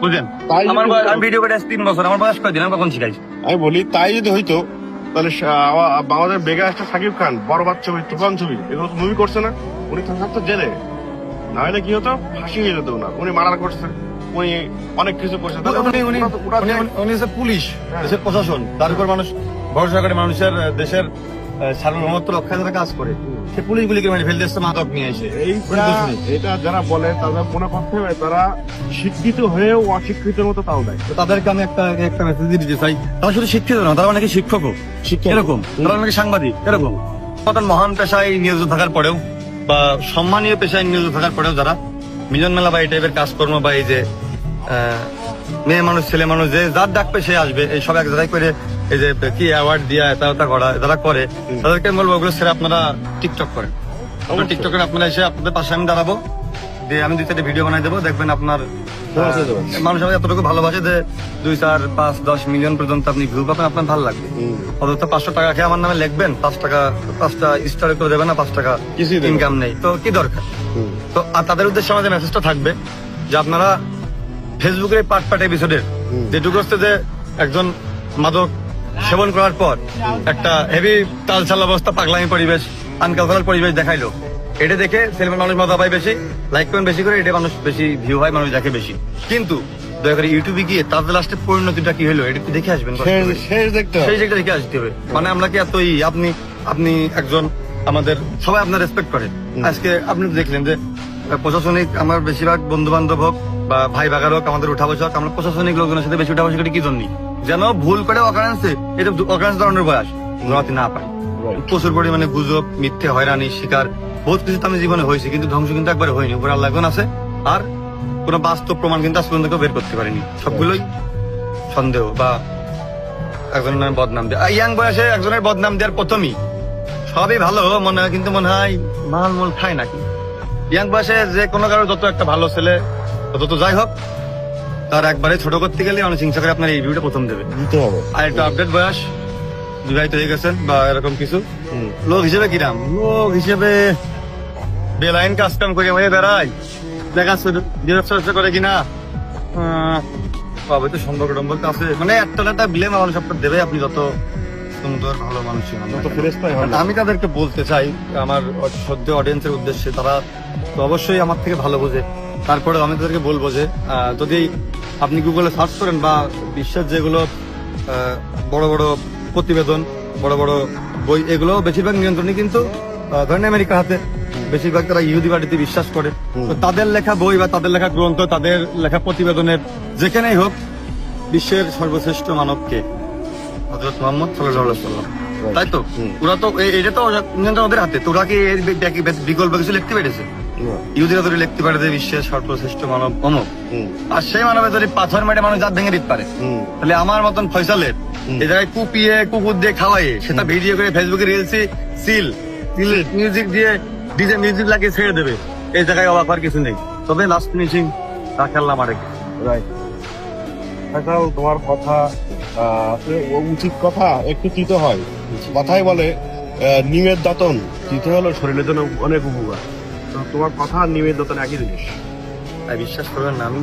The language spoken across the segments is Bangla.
বুঝলেন? তাই আমার বয়স আমি ভিডিও করে আসছি তিন বছর আমার বয়স কয়দিন আমি কখন শিখাইছি? আমি বলি তাই যদি হইতো তাহলে সা- আwa- আমাদের বেগা একটা সাকিব খান বরবাদ ছবি তুফান ছবি এগুলো মুভি করছে না। উনি থাকতো জেলে। না হলে কি হতো? ফাঁসি হয়ে যেত না উনি মার্ডার করছে। উনি অনেক কিছু করছে। তাহলে উনি উনি হচ্ছে পুলিশ হ্যাঁ। দেশের প্রশাসন। তার উপর মানুষ ভরসা করে মানুষের আহ, দেশের সার্বভৌমত্ব রক্ষায় যারা কাজ করে সে পুলিশগুলিকে ফেলতে এসছে মাদক নিয়ে এসে। এটা যারা বলে তাদের মনে করতে হবে তারা শিক্ষিত হয়েও অশিক্ষিতের মতো তাও দেয় তাদেরকে আমি একটা একটা মেসেজ দিতে চাই। তারা শুধু শিক্ষিত না তারা অনেকে শিক্ষকও। শিক্ষক। এরকম। তারা অনেকে সাংবাদিক এরকম। মহান পেশায় নিয়োজিত থাকার পরেও বা সম্মানীয় পেশায় নিয়োজিত থাকার পরেও যারা মিলন মেলা বা এই টাইপের কাজকর্ম বা এই যে মেয়ে মানুষ ছেলে মানুষ যে যার ডাকবে সে আসবে এই সব এক জায়গায় করে এই যে কি অ্যাওয়ার্ড দিয়া এটা ওটা করা যারা করে। তাদেরকে আমি বলব ওগুলো ছেড়ে আপনারা টিকটক করেন। টিকটকে আপনারা এসে আপনাদের পাশে আমি দাঁড়াবো। দিয়ে আমি দুই চারটে ভিডিও বানাই দেবো দেখবেন আপনার মানুষ আমাকে এতটুকু ভালোবাসে যে দুই চার পাঁচ দশ মিলিয়ন পর্যন্ত আপনি ভিউ পাবেন আপনার ভালো লাগবে। অন্তত পাঁচশো টাকা খেয়ে আমার নামে লিখবেন পাঁচ টাকা পাঁচটা স্টারে করে দেবেন না পাঁচ টাকা ইনকাম নেই। তো কি দরকার? তো আর তাদের উদ্দেশ্যে আমাদের মেসেজটা থাকবে যে আপনারা ফেসবুকের পার্ট পার্ট এপিসোডের যেটুকু হচ্ছে যে একজন মাদক সেবন করার পর একটা হেভি তালচাল অবস্থা পাগলামি পরিবেশ আনকালচারাল পরিবেশ দেখাইলো। এটা দেখে ছেলে মানুষ মজা পায় বেশি লাইক করেন বেশি করে এটা মানুষ বেশি ভিউ হয় মানুষ দেখে বেশি। কিন্তু দয়া করে ইউটিউবে গিয়ে তাদের লাস্টে পরিণতিটা কি হলো এটা দেখে আসবেন শেষ- দেখতে সেই জায়গাটা দেখে আসতে হবে। মানে আমরা কি এতই আপনি আপনি একজন আমাদের সবাই আপনার রেসপেক্ট করে। আজকে আপনি দেখলেন যে প্রশাসনিক আমার বেশিরভাগ বন্ধু বান্ধব হোক বা ভাই ভাগার হোক আমাদের উঠা বসা আমরা প্রশাসনিক লোকজনের সাথে বেশি উঠা বসা করি কি জন্য যেন ভুল করে অকারেন্সে এটা অকারেন্স ধরনের বয়স। ধরাতে না পাই প্রচুর পরিমাণে গুজব মিথ্যে হয়রানি শিকার বহুত কিছু তো আমি জীবনে হয়েছে কিন্তু ধ্বংস কিন্তু একবার হয়নি। উপরে আল্লাহ আছে আর কোনো বাস্তব প্রমাণ কিন্তু আজ পর্যন্ত বের করতে পারেনি। সবগুলোই সন্দেহ বা একজনের নামে বদনাম দেয়। ইয়াং বয়সে একজনের বদনাম দেওয়ার প্রথমই সবই ভালো মনে হয় কিন্তু মনে হয় মাল মল খায় নাকি। ইয়াং বয়সে যে কোনো কারও যত একটা ভালো ছেলে যত যাই হোক তার একবারে ছোট করতে গেলে অনেক হিংসা করে আপনার এই ভিডিওটা প্রথম দেবে। দিতে হবে। আর একটু আপডেট বয়স বিবাহিত হয়ে গেছেন বা এরকম কিছু। লোক হিসেবে কিরাম লোক হিসেবে বেলাইন কাজ কাম করে হয়ে বেড়াই দেখা ব্যবসা করে কিনা। বাবা তো সম্পর্ক টম্পর্ক আছে। মানে একটা একটা বিলে মানুষ আপনার দেবে আপনি যত সুন্দর ভালো মানুষ। আমি তাদেরকে বলতে চাই আমার সদ্য অডিয়েন্সের উদ্দেশ্যে তারা তো অবশ্যই আমার থেকে ভালো বোঝে। তারপরে আমি তাদেরকে বলব যে যদি আপনি গুগলে সার্চ করেন বা বিশ্বের যেগুলো বড় বড় প্রতিবেদন বড় বড় বই এগুলো বেশিরভাগ নিয়ন্ত্রণই কিন্তু ধরেন আমেরিকা হাতে। বেশিরভাগ তারা ইহুদিবাড়িতে বিশ্বাস করে। তো তাদের লেখা বই বা তাদের লেখা গ্রন্থ তাদের লেখা প্রতিবেদনের যেখানেই হোক বিশ্বের সর্বশ্রেষ্ঠ মানবকে। হজরত মোহাম্মদ সাল্লাম তাই তো? ওরা তো এটা তো নিয়ন্ত্রণ ওদের হাতে। তো ওরা কি বিকল্প কিছু লিখতে পেরেছে। ইহুদিরা ধরে লিখতে পারে যে বিশ্বের সর্বশ্রেষ্ঠ মানব অমুক। আর সেই মানবে যদি পাথর মেটে মানুষ জাত ভেঙে দিতে পারে। তাহলে আমার মতন ফয়সালের। এই জায়গায় কুপিয়ে কুকুর দিয়ে খাওয়াইয়ে সেটা ভিডিও করে ফেসবুকে রিলসি সিল মিউজিক দিয়ে ডিজে মিউজিক লাগিয়ে ছেড়ে দেবে। এই জায়গায় অবাক হওয়ার কিছু নেই। তবে লাস্ট ফিনিশিং রাখাল্লাম আরেক। রাইট তোমার কথা উচিত কথা একটু তিতো হয়। কথাই বলে নিমের দাতন। তিতো হলো শরীরের জন্য অনেক উপকার। তোমার কথা আর নিমের দাতন একই জিনিস। তাই বিশ্বাস করবেন না, আমি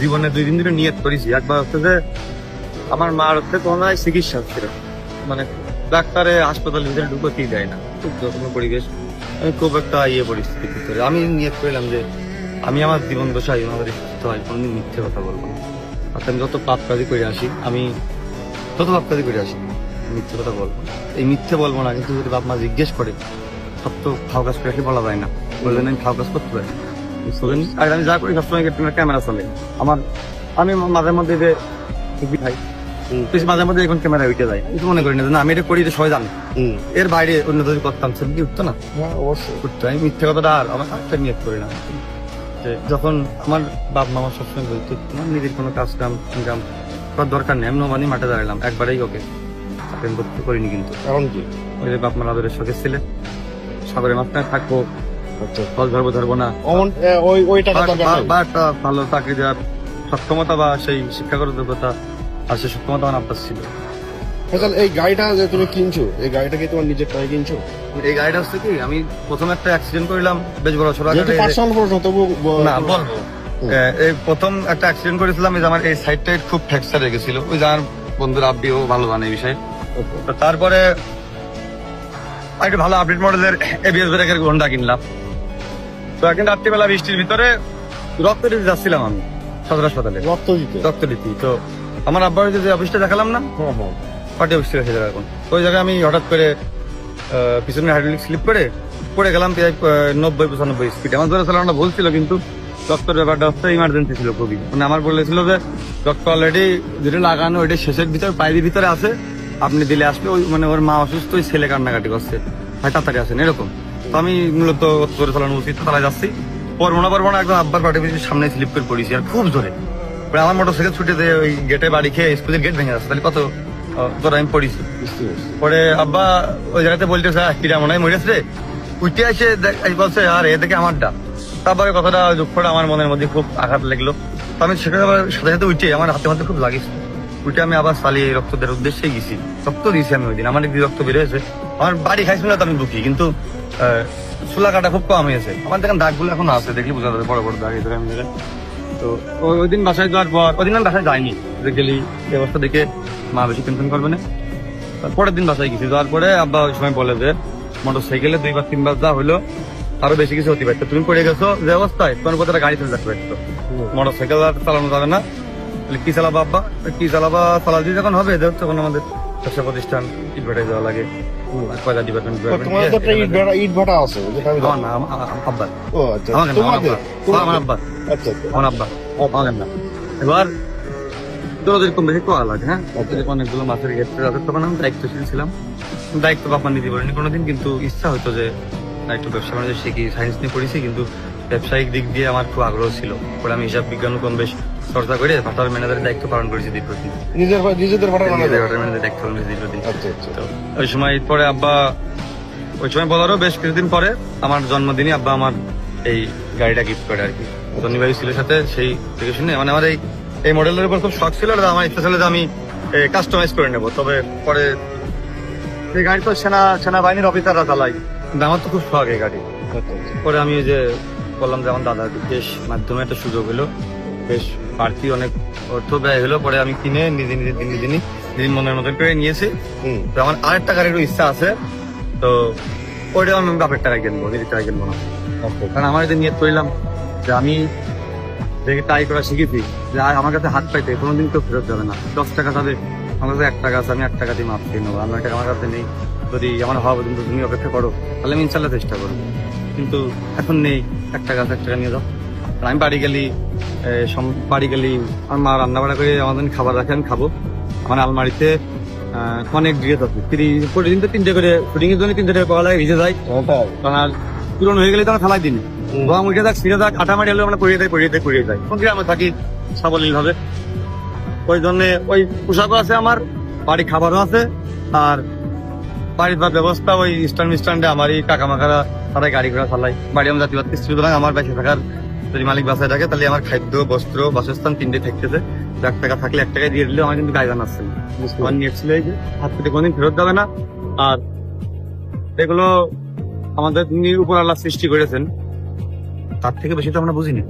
জীবনে দুই দিন ধরে নিয়ত করেছি। একবার হচ্ছে যে আমার মার হচ্ছে করোনায় চিকিৎসা হচ্ছিল। মানে ডাক্তারে হাসপাতালের ভিতরে ঢুকতেই দেয় না। খুব যত্ন পরিবেশ। আমি খুব একটা ইয়ে পরিস্থিতির ভিতরে আমি নিয়ত করলাম যে আমি আমার জীবন দশায় আমাদের সুস্থ হয়, কোনদিন মিথ্যে কথা বলব না। অর্থাৎ আমি যত পাপ কাজই করে আসি, আমি তত পাপ কাজই করে আসি, মিথ্যে কথা বলব এই মিথ্যে বলব না, কিন্তু যদি বাপ মা জিজ্ঞেস করে সব তো খাও কাজ করে বলা যায় না? বললেন আমি খাও কাজ করতে পারি আর আমি যা করি সবসময় ক্যামেরা চলে। আমার আমি মাঝে মধ্যে যে বেশ মাঝে মধ্যে এখন ক্যামেরা উঠে যায়। কিছু মনে করি না আমি এটা করি এটা সবাই জানে। এর বাইরে অন্য যদি করতাম সেটা উঠতো না? হ্যাঁ অবশ্যই। উঠতো। আমি মিথ্যে কথাটা আর আমার একটা নিয়ত করি না। যখন আমার বাপ মা আমার সবসময় বলতো তোমার নিজের কোনো কাজ কাম ইনকাম করার দরকার নেই। আমি নবানি মাঠে দাঁড়ালাম একবারেই ওকে চাকরি করতে করিনি কিন্তু। কারণ কি? ওই যে বাপ মার আদরের শখের ছেলে সাগরের মাঝখানে থাকব ফল ধরবো ধরবো না। ভালো চাকরি দেওয়ার সক্ষমতা বা সেই শিক্ষাগত যোগ্যতা আর সেই সক্ষমতা আমার আপনার ছিল। এই গাড়িটা যে তুমি কিনছো এই গাড়িটা কি তোমার নিজের টাকা কিনছো? এই গাড়িটা হচ্ছে কি আমি প্রথম একটা অ্যাক্সিডেন্ট করলাম বেশ বড় সড়ো যেহেতু আকারে- পার্সোনাল প্রশ্ন তবু না বলব এই প্রথম একটা অ্যাক্সিডেন্ট করেছিলাম এই যে আমার এই সাইডটা খুব ফ্র্যাকচার হয়ে গেছিল। ওই আমার বন্ধুর আব্বিও ভালো জানে এই বিষয়ে। তারপরে একটা ভালো আপডেট মডেলের এবিএস ব্রেকের ঘণ্টা কিনলাম। তো একদিন রাত্রিবেলা বৃষ্টির ভিতরে রক্ত দিতে যাচ্ছিলাম আমি সদর হাসপাতালে। রক্ত দিতে? রক্ত দিতে তো আমার আব্বার ওই যে অফিসটা দেখালাম না পার্টি অফিস থেকে জায়গা এখন। ওই জায়গায় আমি হঠাৎ করে পিছনে হাইড্রোলিক স্লিপ করে পড়ে গেলাম প্রায় নব্বই পঁচানব্বই স্পিড আমার ধরে চালানোটা ভুল ছিল কিন্তু রক্তের ব্যাপারটা হচ্ছে ইমার্জেন্সি ছিল খুবই। মানে আমার বলেছিল যে ডক্টর অলরেডি যেটা লাগানো ওইটা শেষের ভিতরে পায়ের ভিতরে আছে। আপনি দিলে আসবে ওই মানে ওর মা অসুস্থ ওই ছেলে কান্নাকাটি করছে। ভাই তাড়াতাড়ি আসেন এরকম। তো আমি মূলত জোরে চালানো উচিত তারা যাচ্ছি। পর মনে পরবো না একদম আব্বার পার্টি অফিসের সামনে স্লিপ করে পড়েছি আর খুব জোরে। আমার মোটর সাইকেল ছুটে দিয়ে ওই গেটে বাড়ি খেয়ে স্কুলের গেট ভেঙে যাচ্ছে তাহলে কত তোর আমি পড়েছি। পরে আব্বা ওই জায়গাতে বলতেছে "আহ, কিরা মনে হয় মরেছে রে? উঠে দেখ- বলছে আর এ দেখে আমারটা। তারপরে কথাটা দুঃখটা আমার মনের মধ্যে খুব আঘাত লাগল। তো আমি সেখানে আবার সাথে সাথে উঠে আমার হাতে হাতে খুব লাগিস উঠে আমি আবার সালিয়ে রক্ত দেওয়ার উদ্দেশ্যে গেছি। রক্ত দিয়েছি আমি ওই দিন আমার একদিন রক্ত বের হয়েছে। আমার বাড়ি খাইছিল না তো আমি দুঃখী কিন্তু চুলা কাটা খুব কম হয়েছে। আমার দেখেন দাগগুলো এখন আছে দেখি বোঝা যাবে বড় বড় দাগ এই ধরে আমি তো ওই- দিন বাসায় যাওয়ার পর ওই দিন আমি বাসায় যাইনি। গেলি এই অবস্থা দেখে মা বেশি টেনশন করবে না। পরের দিন বাসায় গেছি। যাওয়ার পরে আব্বা ওই সময় বলে যে মোটর সাইকেলে দুইবার তিনবার যা হলো আরও বেশি কিছু হতে পারতো তুমি পড়ে গেছো যে অবস্থায় তোমার কোথাও গাড়ি চলে যাচ্ছে পারতো মোটর সাইকেল আর চালানো যাবে না। তাহলে কি চালাবা আব্বা? কি চালাবা? চালা দিয়ে যখন হবে তখন আমাদের ব্যবসা প্রতিষ্ঠান ইট ভাটায় যাওয়া লাগে। কয়লা ডিপার্টমেন্ট তো তো একটা ইট ভাটা আছে যেটা আমি না ও আচ্ছা তোমাদের? আব্বা। আমার আব্বা। আচ্ছা আচ্ছা। আমার আব্বা। আমার না এবার দৌড়াদৌড়ি কম বেশি করা লাগে হ্যাঁ? অনেকগুলো মাছের ক্ষেত্রে আছে তখন আমি দায়িত্বশীল ছিলাম। দায়িত্ব বাপমা নিতে পারিনি কোনোদিন কিন্তু ইচ্ছা হতো যে একটু ব্যবসা বাণিজ্য শিখি সায়েন্স নিয়ে পড়েছি কিন্তু ব্যবসায়িক দিক দিয়ে আমার খুব আগ্রহ ছিল। পরে আমি হিসাব বিজ্ঞান কম বেশ চর্চা করে ভাটার ম্যানেজারের দায়িত্ব পালন করেছি দীর্ঘদিন। নিজেদের ভাটার ম্যানেজারের দায়িত্ব পালন করেছি দীর্ঘদিন। আচ্ছা আচ্ছা। ওই সময় পরে আব্বা ওই সময় বলারও বেশ কিছুদিন পরে আমার জন্মদিনে আব্বা আমার এই গাড়িটা গিফট করে আর কি। শনিবারই ছিল সাথে সেই থেকে শুনে মানে আমার এই এই মডেলের উপর খুব শখ ছিল আর আমার ইচ্ছা ছিল যে আমি কাস্টমাইজ করে নেব। তবে পরে এই গাড়ি তো সেনা সেনাবাহিনীর অফিসাররা চালাই আমার তো খুব শখ এই গাড়ি। আচ্ছা পরে আমি ওই যে বললাম যে আমার দাদার বিশেষ মাধ্যমে একটা সুযোগ হলো। বেশ বাড়তি অনেক অর্থ ব্যয় হলো পরে আমি কিনে নিজে নিজে দিন। দিনই দিন মনের মতন করে নিয়েছি। তো আমার আরেকটা গাড়ির ইচ্ছা আছে। তো ওইটা আমি বাপের টাকা কিনবো নিজের টাকা কিনবো না। কারণ আমার এটা নিয়ে করলাম যে আমি দেখে ট্রাই করা শিখেছি যে আর আমার কাছে হাত পাইতে কোনোদিন তো ফেরত যাবে না। দশ টাকা যাবে আমার কাছে এক টাকা আছে আমি এক টাকা দিয়ে মাপ দিয়ে নেব। আমার টাকা আমার কাছে নেই। যদি আমার হওয়া পর্যন্ত তুমি অপেক্ষা করো তাহলে আমি ইনশাল্লাহ চেষ্টা করব। কিন্তু এখন নেই। এক টাকা আছে এক টাকা নিয়ে যাও। আর আমি বাড়ি গেলি বাড়ি গেলি আমার মা রান্না বাড়া করে আমাদের খাবার রাখে আমি খাব। আমার আলমারিতে অনেক ড্রেস আছে। তিরি- প্রতিদিন তো তিনটে করে শুটিং এর জন্য তিনটে করে পাওয়া লাগে ভিজে যায়। আর পুরনো হয়ে গেলে তো আমার ফেলাই দিন। গম উঠে থাক ছিঁড়ে থাক আটা মারি হলে আমরা পড়িয়ে দেয় পড়িয়ে দেয় পড়িয়ে যায় কোন আমরা থাকি সাবলীল ভাবে ওই জন্য ওই পোশাকও আছে আমার বাড়ি খাবারও আছে আর বাড়ির বা ব্যবস্থা ওই স্ট্যান্ড স্ট্যান্ডে আমারই কাকা মাকারা তারাই গাড়ি ঘোড়া চালাই বাড়ি আমার জাতিবাদ সুতরাং আমার বেঁচে থাকার যদি মালিক বাসায় থাকে তাহলে আমার খাদ্য বস্ত্র বাসস্থান তিনটে থাকতেছে। এক টাকা থাকলে এক টাকায় দিয়ে দিলে আমার কিন্তু গায়ে জানাচ্ছে বুঝতে আমার নিয়ে ছিল এই যে হাত থেকে কোনদিন ফেরত যাবে না। আর এগুলো আমাদের তিনি উপর আল্লাহ সৃষ্টি করেছেন। তার থেকে বেশি তো আমরা বুঝিনি।